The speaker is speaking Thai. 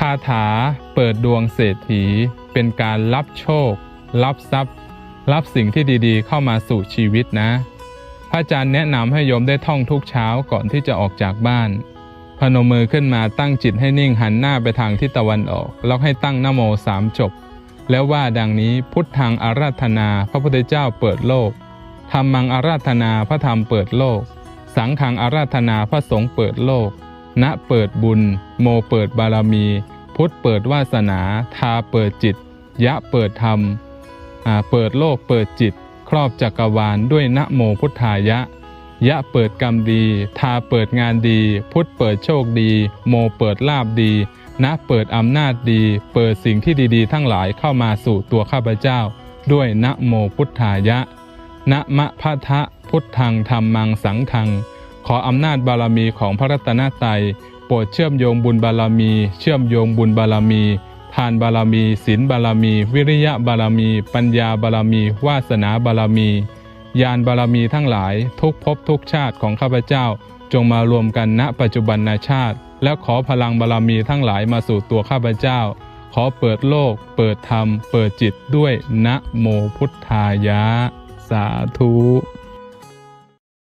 คาถาเปิดดวงเศรษฐี เป็นการรับโชค รับทรัพย์ รับสิ่งที่ดีๆ เข้ามาสู่ชีวิตนะ พระอาจารย์แนะนำให้โยมได้ท่องทุกเช้าก่อนที่จะออกจากบ้าน พนมมือขึ้นมาตั้งจิตให้นิ่งหันหน้าไปทางทิศตะวันออก แล้วให้ตั้งนโมสามจบ แล้วว่าดังนี้พุทธังอาราธนา พระพุทธเจ้าเปิดโลกธรรมังอาราธนาพระธรรมเปิดโลก สังฆังอาราธนาพระสงฆ์เปิดโลก ณเปิดบุญ โมเปิดบารมี พุทธเปิดวาสนา ทาเปิดจิต ยะเปิดธรรมเปิดโลกเปิดจิต ครอบจักรวาลด้วยนะโมพุทธายะ ยะเปิดกรรมดี ทาเปิดงานดี พุทธเปิดโชคดี โมเปิดลาบดีนะเปิดอำนาจดี เปิดสิ่งที่ดีๆ ทั้งหลายเข้ามาสู่ตัวข้าพเจ้า ด้วยนะโมพุทธายะนะมะพะทะพุทธังธรรมังสังฆัง ขออำนาจบารมีของพระรัตนตรัยโปรดเชื่อมโยงบุญบารมี เชื่อมโยงบุญบารมี ทานบารมีศีลบารมี วิริยะบารมี ปัญญาบารมี วาสนาบารมียานบารมีทั้งหลาย ทุกภพทุกชาติของข้าพเจ้า จงมารวมกันณปัจจุบันนาชาติ และขอพลังบารมีทั้งหลายมาสู่ตัวข้าพเจ้า ขอเปิดโลก เปิดธรรม เปิดจิตด้วยนะโมพุทธายะ สาธุ